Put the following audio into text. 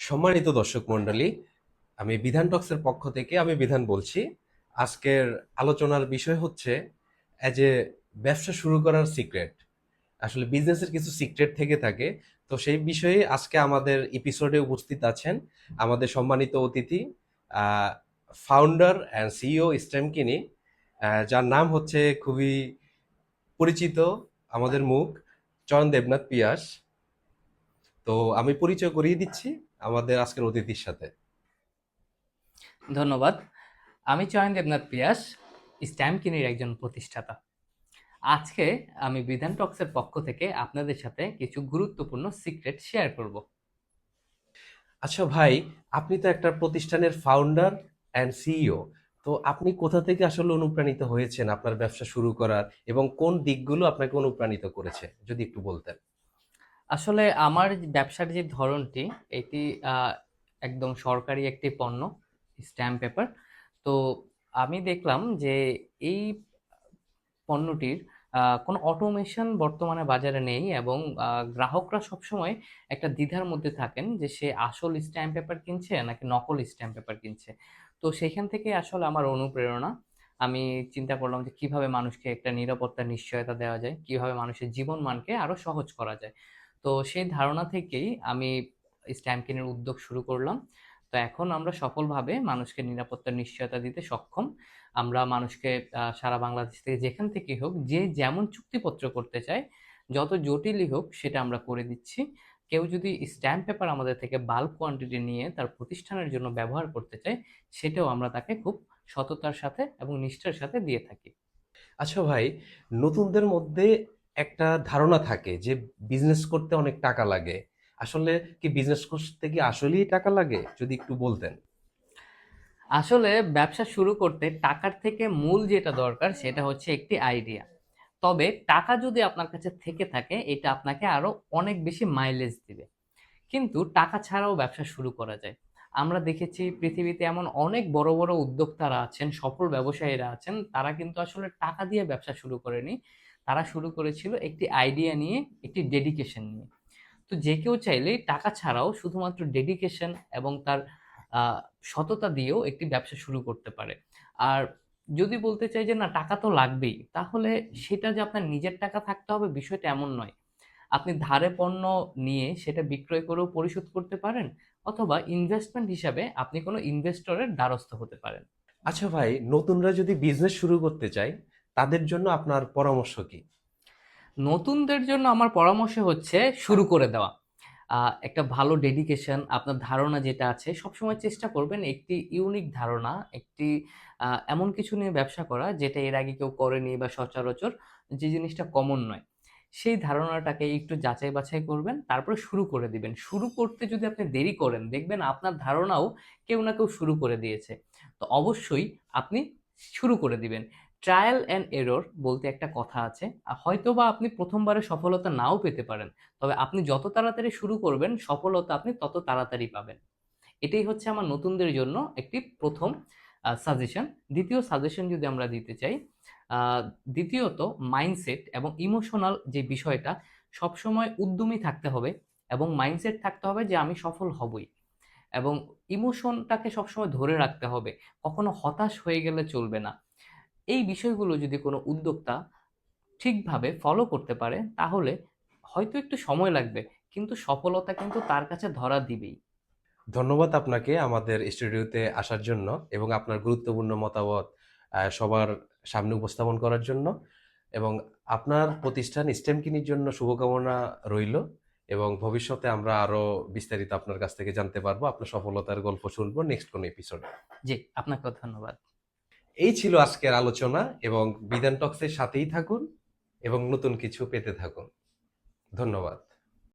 সম্মানিত দর্শক মণ্ডলী, আমি বিধান টক্সের পক্ষ থেকে আমি বিধান বলছি, আজকের আলোচনার বিষয় হচ্ছে অ্যাজ এ ব্যবসা শুরু করার সিক্রেট আসলে বিজনেসের কিছু সিক্রেট থেকে থাকে, তো সেই বিষয়ে আজকে আমাদের এপিসোডে উপস্থিত আছেন আমাদের সম্মানিত অতিথি ফাউন্ডার অ্যান্ড সিইও স্ট্যামকিনি যার নাম হচ্ছে খুবই পরিচিত আমাদের মুখ, চরণ দেবনাথ পিয়াস। তো আমি পরিচয় করিয়ে দিচ্ছি আমাদের আজকের অতিথির সাথে। ধন্যবাদ। আমি চয়ন দেবনাথ পিয়াস স্ট্যাম্প কিনির একজন প্রতিষ্ঠাতা। আজকে আমি বিধান টক্সের পক্ষ থেকে আপনাদের সাথে কিছু গুরুত্বপূর্ণ সিক্রেট শেয়ার করব। আচ্ছা ভাই আপনি তো একটা প্রতিষ্ঠানের ফাউন্ডার অ্যান্ড সিইও তো আপনি কোথা থেকে আসলে অনুপ্রাণিত হয়েছেন আপনার ব্যবসা শুরু করার এবং কোন দিকগুলো আপনাকে অনুপ্রাণিত করেছে যদি একটু বলতেন? আসলে আমার ব্যবসার যে ধরনটি, এটি একদম সরকারি একটি পণ্য, স্ট্যাম্প পেপার। তো আমি দেখলাম যে এই পণ্যটির কোনো অটোমেশন বর্তমানে বাজারে নেই এবং গ্রাহকরা সবসময় একটা দ্বিধার মধ্যে থাকেন যে সে আসল স্ট্যাম্প পেপার কিনছে নাকি নকল স্ট্যাম্প পেপার কিনছে। তো সেখান থেকে আসলে আমার অনুপ্রেরণা। আমি চিন্তা করলাম যে কীভাবে মানুষকে একটা নিরাপত্তা নিশ্চয়তা দেওয়া যায়, কীভাবে মানুষের জীবন মানকে আরও সহজ করা যায়। তো সেই ধারণা থেকেই আমি স্ট্যাম্প কেনার উদ্যোগ শুরু করলাম। তো এখন আমরা সফলভাবে মানুষকে নিরাপত্তার নিশ্চয়তা দিতে সক্ষম। আমরা মানুষকে সারা বাংলাদেশ থেকে যেখান থেকে হোক, যে যেমন চুক্তিপত্র করতে চায়, যত জটিলই হোক সেটা আমরা করে দিচ্ছি। কেউ যদি স্ট্যাম্প পেপার আমাদের থেকে বাল্ক কোয়ান্টিটি নিয়ে তার প্রতিষ্ঠানের জন্য ব্যবহার করতে চায়, সেটাও আমরা তাকে খুব সততার সাথে এবং নিষ্ঠার সাথে দিয়ে থাকি। আচ্ছা ভাই, নতুনদের মধ্যে একটা ধারণা থাকে যে বিজনেস করতে অনেক টাকা লাগে। আসলে কি বিজনেস করতে কি আসলেই টাকা লাগে? যদি একটু বলতেন। আসলে ব্যবসা শুরু করতে টাকার থেকে মূল যেটা দরকার সেটা হচ্ছে একটি আইডিয়া তবে টাকা যদি আপনার কাছে থেকে থাকে, এটা আপনাকে আরও অনেক বেশি মাইলেজ দিবে। কিন্তু টাকা ছাড়াও ব্যবসা শুরু করা যায়। আমরা দেখেছি পৃথিবীতে এমন অনেক বড় বড় উদ্যোক্তারা আছেন, সফল ব্যবসায়ীরা আছেন। তারা কিন্তু আসলে টাকা দিয়ে ব্যবসা শুরু করেনি। তারা শুরু করেছিল একটি আইডিয়া নিয়ে, একটি ডেডিকেশন নিয়ে। তো যে কেউ চাইলে টাকা ছাড়াও শুধুমাত্র ডেডিকেশন এবং তার সততা দিয়েও একটি ব্যবসা শুরু করতে পারে। আর যদি বলতে চাই যে, না, টাকা তো লাগবেই তাহলে সেটা যে আপনার নিজের টাকা থাকতে হবে বিষয়টা এমন নয়। আপনি ধারে পণ্য নিয়ে সেটা বিক্রয় করেও পরিশোধ করতে পারেন অথবা ইনভেস্টমেন্ট হিসাবে আপনি কোনো ইনভেস্টরের দ্বারস্থ হতে পারেন। আচ্ছা ভাই নতুনরা যদি বিজনেস শুরু করতে চায় তাদের জন্য আপনার পরামর্শ কি? নতুনদের জন্য আমার পরামর্শ হচ্ছে শুরু করে দেওয়া। একটা ভালো ডেডিকেশন আপনার ধারণা যেটা আছে সবসময় চেষ্টা করবেন একটি ইউনিক ধারণা একটি এমন কিছু নিয়ে ব্যবসা করা যেটা এর আগে কেউ করেনি বা সচরাচর যে জিনিসটা কমন নয়। সেই ধারণাটাকে একটু যাচাই বাছাই করবেন, তারপরে শুরু করে দিবেন। শুরু করতে যদি আপনি দেরি করেন, দেখবেন আপনার ধারণাও কেউ না কেউ শুরু করে দিয়েছে। তো অবশ্যই আপনি শুরু করে দিবেন। ট্রায়াল অ্যান্ড এরর বলতে একটা কথা আছে। হয়তো বা আপনি প্রথমবারে সফলতা নাও পেতে পারেন, তবে আপনি যত তাড়াতাড়ি শুরু করবেন, সফলতা আপনি তত তাড়াতাড়ি পাবেন। এটাই হচ্ছে আমার নতুনদের জন্য একটি প্রথম সাজেশন দ্বিতীয় সাজেশন যদি আমরা দিতে চাই দ্বিতীয়ত মাইন্ডসেট এবং ইমোশনাল যে বিষয়টা, সবসময় উদ্যমী থাকতে হবে এবং মাইন্ডসেট থাকতে হবে যে আমি সফল হবই। এবং ইমোশনটাকে সবসময় ধরে রাখতে হবে, কখনো হতাশ হয়ে গেলে চলবে না। এই বিষয়গুলো যদি কোনো উদ্যোক্তা ঠিকভাবে ফলো করতে পারে, তাহলে হয়তো একটু সময় লাগবে, কিন্তু সফলতা কিন্তু তার কাছে ধরা দিবেই। ধন্যবাদ আপনাকে আমাদের স্টুডিওতে আসার জন্য এবং আপনার গুরুত্বপূর্ণ মতামত সবার সামনে উপস্থাপন করার জন্য এবং আপনার প্রতিষ্ঠান স্টেমকিনির জন্য শুভকামনা রইল এবং ভবিষ্যতে আমরা আরও বিস্তারিত আপনার কাছ থেকে জানতে পারব। আপনার সফলতার গল্প শুনব নেক্সট কোন এপিসোডে জি আপনাকেও ধন্যবাদ। এই ছিল আজকের আলোচনা এবং বিধান টক্সের সাথেই থাকুন এবং নতুন কিছু পেতে থাকুন। ধন্যবাদ।